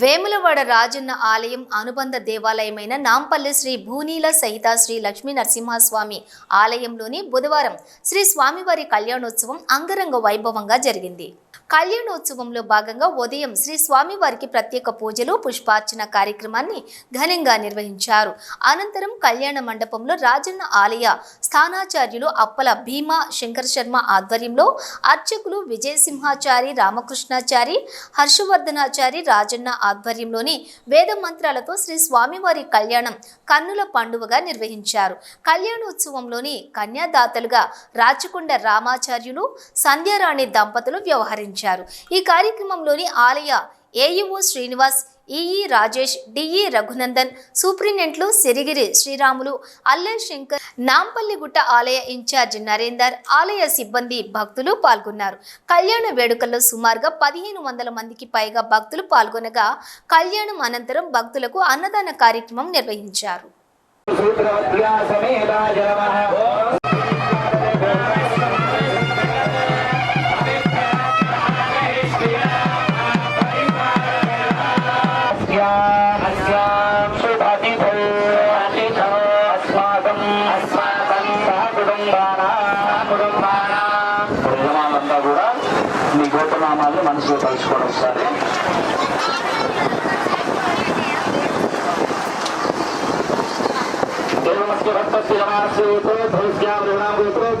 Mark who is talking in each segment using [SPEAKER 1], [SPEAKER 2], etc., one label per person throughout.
[SPEAKER 1] వేములవాడ రాజన్న ఆలయం అనుబంధ దేవాలయమైన నాంపల్లి శ్రీ భూనీల సహిత శ్రీ లక్ష్మీ నరసింహస్వామి ఆలయంలోని బుధవారం శ్రీ స్వామివారి కళ్యాణోత్సవం అంగరంగ వైభవంగా జరిగింది. కళ్యాణోత్సవంలో భాగంగా ఉదయం శ్రీ స్వామివారికి ప్రత్యేక పూజలు పుష్పార్చన కార్యక్రమాన్ని ఘనంగా నిర్వహించారు. అనంతరం కళ్యాణ మండపంలో రాజన్న ఆలయ స్థానాచార్యులు అప్పల భీమా శంకర్ శర్మ ఆధ్వర్యంలో అర్చకులు విజయసింహాచారి రామకృష్ణాచారి హర్షవర్ధనాచారి రాజన్న ఆధ్వర్యంలోని వేద మంత్రాలతో శ్రీ స్వామివారి కళ్యాణం కన్నుల పండుగగా నిర్వహించారు. కళ్యాణోత్సవంలోని కన్యాదాతలుగా రాచకొండ రామాచార్యులు సంధ్యారాణి దంపతులు వ్యవహరించారు. ఈ కార్యక్రమంలోని ఆలయ AEO Srinivas EE Rajesh DE Raghunandan సూపరింటెండెంట్లు Sirigiri Sriramulu Alle Shankar Nampalligutta ఆలయ ఇన్ఛార్జ్ నరేందర్ ఆలయ సిబ్బంది భక్తులు పాల్గొన్నారు. కళ్యాణ వేడుకల్లో సుమారుగా పదిహేను వందల మందికి పైగా భక్తులు పాల్గొనగా కళ్యాణం అనంతరం భక్తులకు అన్నదాన కార్యక్రమం నిర్వహించారు.
[SPEAKER 2] మీ గోపనామాల్ని మనసులో తలుచుకోవడం ఒకసారి एवमस्य भक्तस्य जनास्येतो भविष्यां ऋणां गोत्रो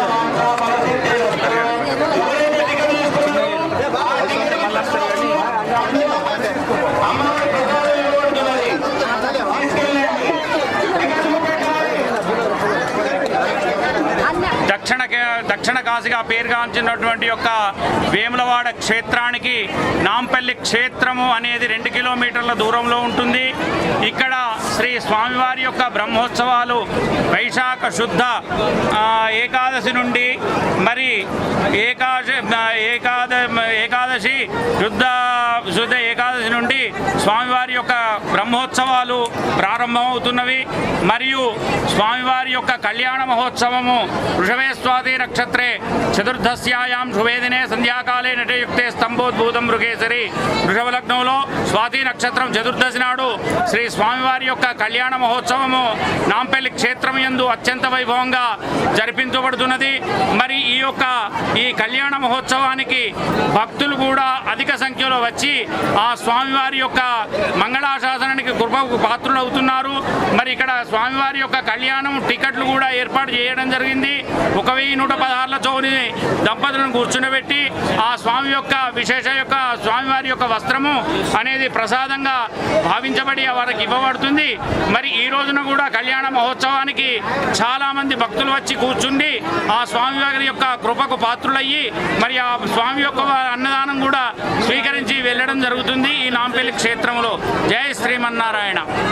[SPEAKER 3] దక్షిణ దక్షిణ కాశీగా పేరుగాంచినటువంటి యొక్క వేములవాడ క్షేత్రానికి నాంపల్లి క్షేత్రము అనేది రెండు కిలోమీటర్ల దూరంలో ఉంటుంది. ఇక్కడ శ్రీ స్వామివారి యొక్క బ్రహ్మోత్సవాలు వైశాఖ శుద్ధ ఏకాదశి నుండి మరి ఏకాదశి ఏకాద ఏకాదశి శుద్ధ శుద్ధ ఏకాదశి నుండి స్వామివారి యొక్క బ్రహ్మోత్సవాలు ప్రారంభమవుతున్నవి. మరియు స్వామివారి యొక్క కళ్యాణ మహోత్సవము వృషభే స్వాతి నక్షత్రే చతుర్దశ్యాయాం శుభేదినే సంధ్యాకాలే నటయుక్తే స్తంభోద్భూతం మృగేశ్వరి వృషభ లగ్నంలో స్వాతి నక్షత్రం చతుర్దశి నాడు శ్రీ స్వామివారి యొక్క కళ్యాణ మహోత్సవము నాంపల్లి క్షేత్రం యందు అత్యంత వైభవంగా జరిపించబడుతున్నది. మరి ఈ యొక్క కళ్యాణ మహోత్సవానికి భక్తులు కూడా అధిక సంఖ్యలో వచ్చి ఆ స్వామివారి యొక్క మంగళాశాసనానికి కృపకు పాత్రులవుతున్నారు. మరి ఇక్కడ స్వామివారి యొక్క కళ్యాణం టికెట్లు కూడా ఏర్పాటు చేయడం జరిగింది. ఒక వెయ్యి నూట పదహారుల చౌని దంపతులను కూర్చుండబెట్టి ఆ స్వామి యొక్క విశేష యొక్క స్వామివారి యొక్క వస్త్రము అనేది ప్రసాదంగా భావించబడి వారికి ఇవ్వబడుతుంది. మరి ఈ రోజున కూడా కళ్యాణ మహోత్సవానికి చాలామంది భక్తులు వచ్చి కూర్చుండి ఆ స్వామివారి యొక్క కృపకు పాత్రులై అయ్యి మరి ఆ స్వామి యొక్క అన్నదానం కూడా స్వీకరించి వెళ్ళడం జరుగుతుంది ఈ నాంపల్లి క్షేత్రంలో. జయ శ్రీమన్నారాయణ.